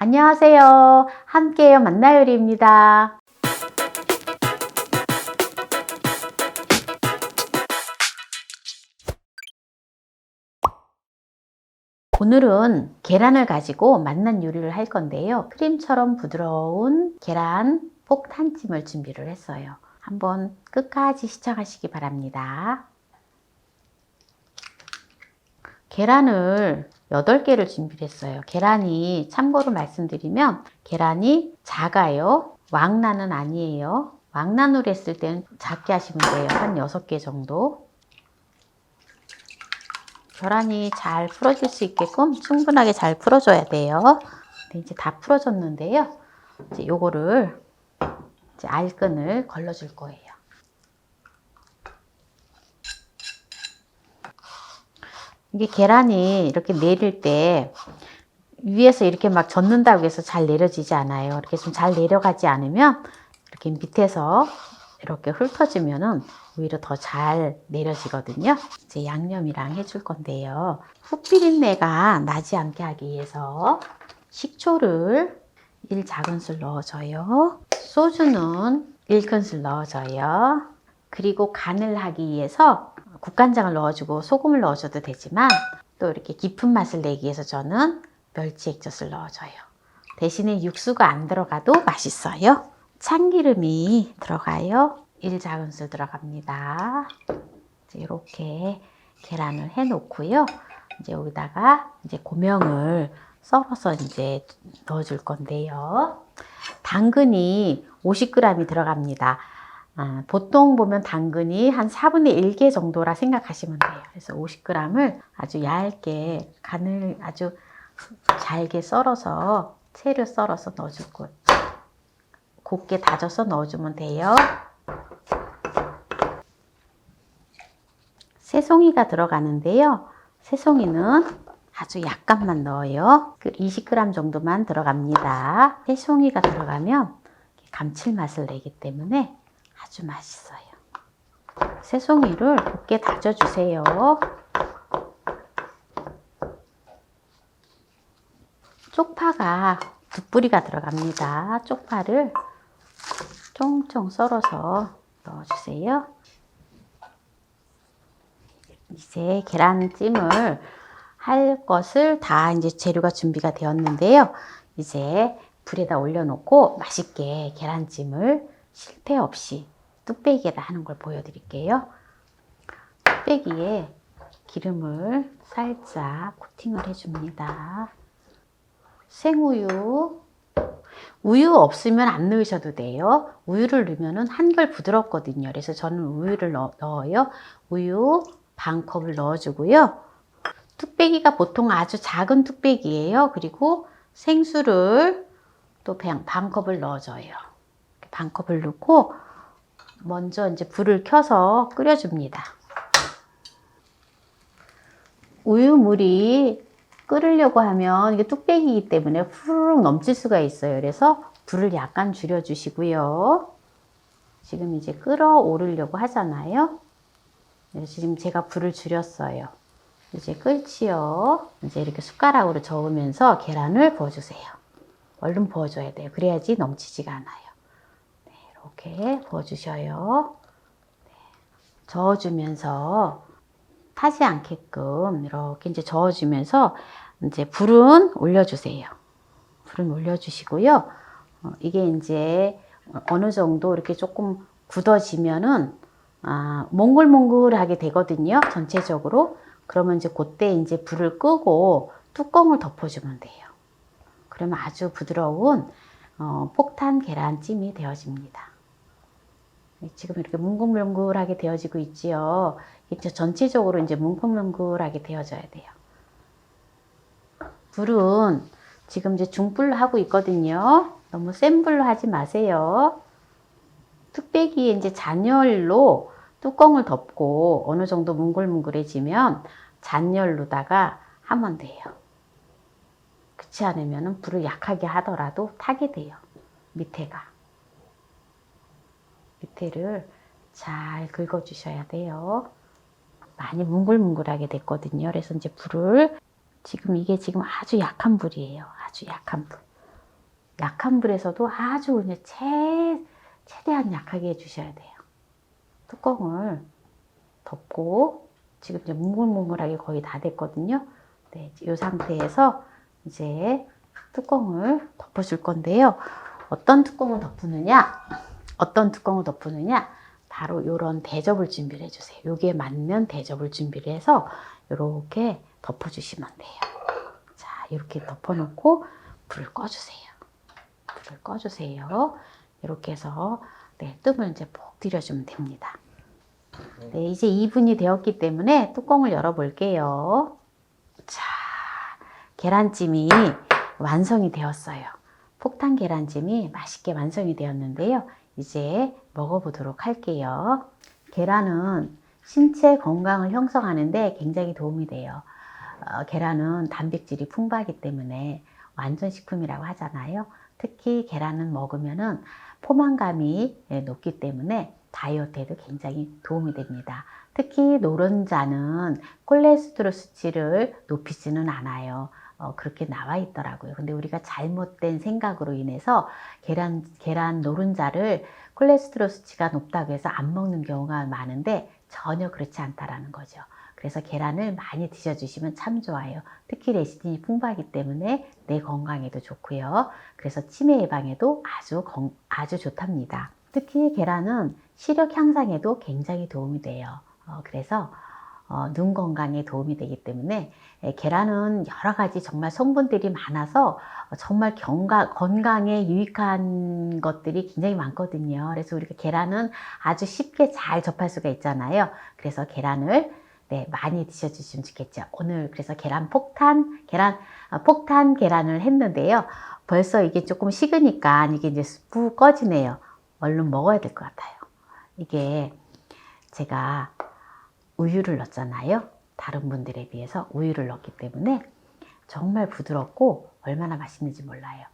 안녕하세요. 함께요 만나요리입니다. 오늘은 계란을 가지고 맛난 요리를 할 건데요. 크림처럼 부드러운 계란 폭탄찜을 준비를 했어요. 한번 끝까지 시청하시기 바랍니다. 계란을 8개를 준비했어요. 계란이 참고로 말씀드리면 계란이 작아요. 왕란은 아니에요. 왕란으로 했을 때는 작게 하시면 돼요. 한 6개 정도. 계란이 잘 풀어질 수 있게끔 충분하게 잘 풀어줘야 돼요. 네, 이제 다 풀어졌는데요. 이제 요거를 이제 알끈을 걸러줄 거예요. 이게 계란이 이렇게 내릴 때 위에서 이렇게 막 젓는다고 해서 잘 내려지지 않아요. 이렇게 좀 잘 내려가지 않으면 이렇게 밑에서 이렇게 훑어주면은 오히려 더 잘 내려지거든요. 이제 양념이랑 해줄 건데요. 훅 비린내가 나지 않게 하기 위해서 식초를 1 작은술 넣어줘요. 소주는 1큰술 넣어줘요. 그리고 간을 하기 위해서 국간장을 넣어주고 소금을 넣어줘도 되지만 또 이렇게 깊은 맛을 내기 위해서 저는 멸치 액젓을 넣어줘요. 대신에 육수가 안 들어가도 맛있어요. 참기름이 들어가요. 1 작은술 들어갑니다. 이렇게 계란을 해 놓고요. 이제 여기다가 이제 고명을 썰어서 이제 넣어줄 건데요. 당근이 50g이 들어갑니다. 아, 보통 보면 당근이 한 4분의 1개 정도라 생각하시면 돼요. 그래서 50g을 아주 얇게 간을 아주 잘게 썰어서 채를 썰어서 거예요. 곱게 다져서 넣어주면 돼요. 새송이가 들어가는데요. 새송이는 아주 약간만 넣어요. 20g 정도만 들어갑니다. 새송이가 들어가면 감칠맛을 내기 때문에 아주 맛있어요. 새송이를 곱게 다져주세요. 쪽파가 두 뿌리가 들어갑니다. 쪽파를 쫑쫑 썰어서 넣어주세요. 이제 계란찜을 할 것을 다 이제 재료가 준비가 되었는데요. 이제 불에다 올려놓고 맛있게 계란찜을 실패 없이 뚝배기에다 하는 걸 보여드릴게요. 뚝배기에 기름을 살짝 코팅을 해줍니다. 생우유. 우유 없으면 안 넣으셔도 돼요. 우유를 넣으면 한결 부드럽거든요. 그래서 저는 우유를 넣, 넣어요. 우유 반 컵을 넣어주고요. 뚝배기가 보통 아주 작은 뚝배기예요. 그리고 생수를 또 반 컵을 넣어줘요. 반 컵을 넣고 먼저 이제 불을 켜서 끓여줍니다. 우유물이 끓으려고 하면 이게 뚝배기이기 때문에 후루룩 넘칠 수가 있어요. 그래서 불을 약간 줄여주시고요. 지금 이제 끓어오르려고 하잖아요. 그래서 지금 제가 불을 줄였어요. 이제 끓지요. 이제 이렇게 숟가락으로 저으면서 계란을 부어주세요. 얼른 부어줘야 돼요. 그래야지 넘치지가 않아요. 네, 이렇게 부어주셔요. 네, 저어주면서 타지 않게끔 이렇게 이제 저어주면서 이제 불은 올려주세요. 불은 올려주시고요. 어, 이게 이제 어느 정도 이렇게 조금 굳어지면은 아, 몽글몽글하게 되거든요. 전체적으로. 그러면 이제 그때 이제 불을 끄고 뚜껑을 덮어주면 돼요. 그러면 아주 부드러운 어, 폭탄 계란찜이 되어집니다. 지금 이렇게 뭉글뭉글하게 되어지고 있지요. 이제 전체적으로 이제 뭉글뭉글하게 되어져야 돼요. 불은 지금 이제 중불로 하고 있거든요. 너무 센 불로 하지 마세요. 뚝배기에 이제 잔열로 뚜껑을 덮고 어느 정도 뭉글뭉글해지면 잔열로다가 하면 돼요. 그렇지 않으면 불을 약하게 하더라도 타게 돼요. 밑에가. 밑에를 잘 긁어 주셔야 돼요. 많이 뭉글뭉글하게 됐거든요. 그래서 이제 불을 지금 이게 지금 아주 약한 불이에요. 아주 약한 불. 약한 불에서도 아주 그냥 최, 최대한 약하게 해주셔야 돼요. 뚜껑을 덮고 지금 이제 뭉글뭉글하게 거의 다 됐거든요. 네, 이 상태에서 이제 뚜껑을 덮어줄 건데요. 어떤 뚜껑을 덮느냐? 어떤 뚜껑을 덮느냐? 바로 이런 대접을 준비를 해주세요. 여기에 맞는 대접을 준비를 해서 이렇게 덮어주시면 돼요. 자, 이렇게 덮어놓고 불을 꺼주세요. 불을 꺼주세요. 이렇게 해서 네, 뜸을 이제 푹 들여주면 됩니다. 네, 이제 2분이 되었기 때문에 뚜껑을 열어볼게요. 자, 계란찜이 완성이 되었어요. 폭탄 계란찜이 맛있게 완성이 되었는데요. 이제 먹어보도록 할게요. 계란은 신체 건강을 형성하는데 굉장히 도움이 돼요. 어, 계란은 단백질이 풍부하기 때문에 완전 식품이라고 하잖아요. 특히 계란은 먹으면은 포만감이 예, 높기 때문에 다이어트에도 굉장히 도움이 됩니다. 특히 노른자는 콜레스테롤 수치를 높이지는 않아요. 어, 그렇게 나와 있더라고요. 근데 우리가 잘못된 생각으로 인해서 계란, 계란 노른자를 콜레스테롤 수치가 높다고 해서 안 먹는 경우가 많은데 전혀 그렇지 않다라는 거죠. 그래서 계란을 많이 드셔주시면 참 좋아요. 특히 레시틴이 풍부하기 때문에 내 건강에도 좋고요. 그래서 치매 예방에도 아주 건, 아주 좋답니다. 특히 계란은 시력 향상에도 굉장히 도움이 돼요. 어, 그래서 어, 눈 건강에 도움이 되기 때문에 에, 계란은 여러 가지 정말 성분들이 많아서 어, 정말 경가, 건강에 유익한 것들이 굉장히 많거든요. 그래서 우리가 계란은 아주 쉽게 잘 접할 수가 있잖아요. 그래서 계란을 네, 많이 드셔주시면 좋겠죠. 오늘 그래서 계란 폭탄, 계란, 아, 폭탄 계란을 했는데요. 벌써 이게 조금 식으니까 이게 이제 푹 꺼지네요. 얼른 먹어야 될 것 같아요. 이게 제가 우유를 넣었잖아요. 다른 분들에 비해서 우유를 넣었기 때문에 정말 부드럽고 얼마나 맛있는지 몰라요.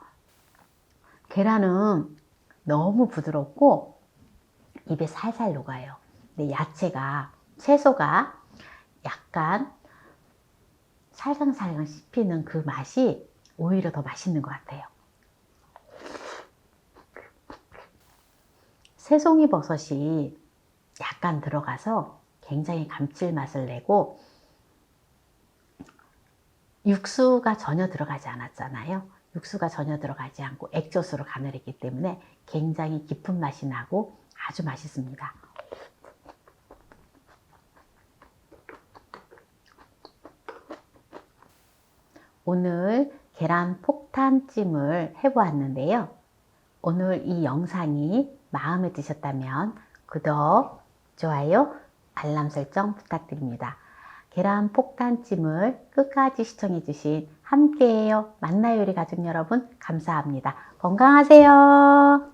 계란은 너무 부드럽고 입에 살살 녹아요. 근데 야채가, 채소가 약간 살랑살랑 씹히는 그 맛이 오히려 더 맛있는 것 같아요. 새송이 버섯이 약간 들어가서 굉장히 감칠맛을 내고 육수가 전혀 들어가지 않았잖아요. 육수가 전혀 들어가지 않고 액젓으로 간을 했기 때문에 굉장히 깊은 맛이 나고 아주 맛있습니다. 오늘 계란 폭탄찜을 해보았는데요. 오늘 이 영상이 마음에 드셨다면 구독, 좋아요, 알람 설정 부탁드립니다. 계란 폭탄찜을 끝까지 시청해주신 함께해요 만나요 우리 가족 여러분 감사합니다. 건강하세요.